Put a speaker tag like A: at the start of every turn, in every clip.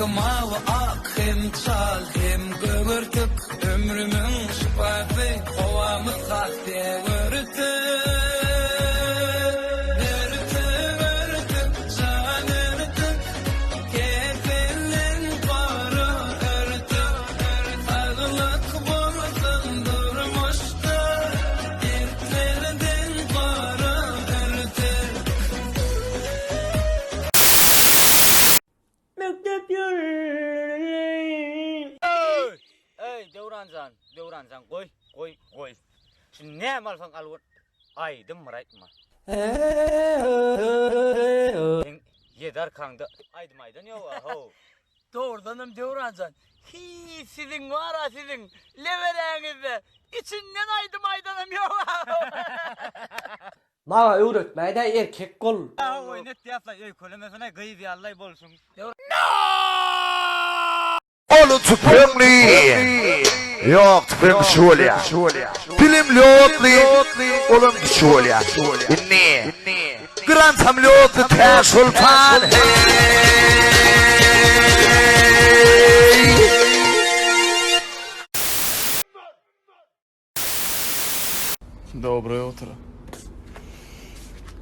A: mavi ak hem çal hem gömürtük ömrümün şifası kovamı kahve örtük
B: ey Devrancan, Devrancan koy, koy, koy. Şimdi ne yaparsan al vur. Aydım mı? Sen yedar kanda. Aydım aydan yok ho.
C: Doğrudanım Devrancan. Hi sizin var ha sizin leverenizde. İçinden aydım aydanım yok.
D: Mava öğretmeye de erkek kol.
B: Ya oynet yapla, ey kolemesine gıyı bir Allah bolsun.
E: Oğlum tüpümlü. Yok tıpkı şöyle. Film lotli, olum şöyle. İnni. Grand samlotli ters ulfan.
F: Доброе утро.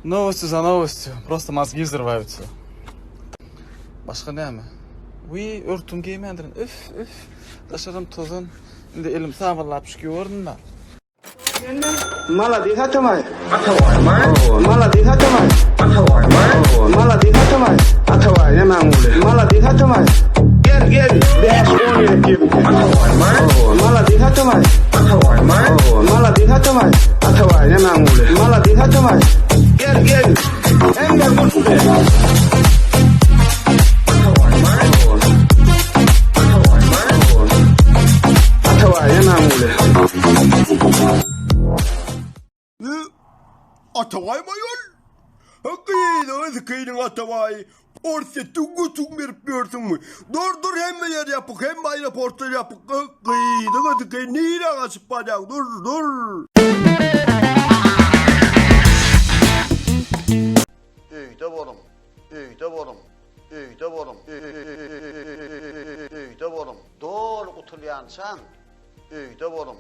F: Новости за новостью. Просто мозги взрываются. Башка нәме? Уи, өртүмге емендірін.
G: Үф, үф. Ташырым. المسام الله بشكور ما مالا دي هاتا ماي مالا دي هاتا ماي مالا دي هاتا ماي اتواي يا معمول مالا دي هاتا ماي جيل جيل داش اوني نكيب مالا دي هاتا ماي مالا دي هاتا ماي
H: Atavay mı yol? Hakikaten sıkıydın Atavay. Orse tungu tung bir piyordun mu? Dur dur hem yer yapık hem bayra portal yapık. Hakikaten sıkıydın. Nire kasıp bacak dur dur.
I: Öyde bolum. Öyde bolum. Öyde bolum. Öyde bolum. Doğru kutulyansan. Öyde bolum.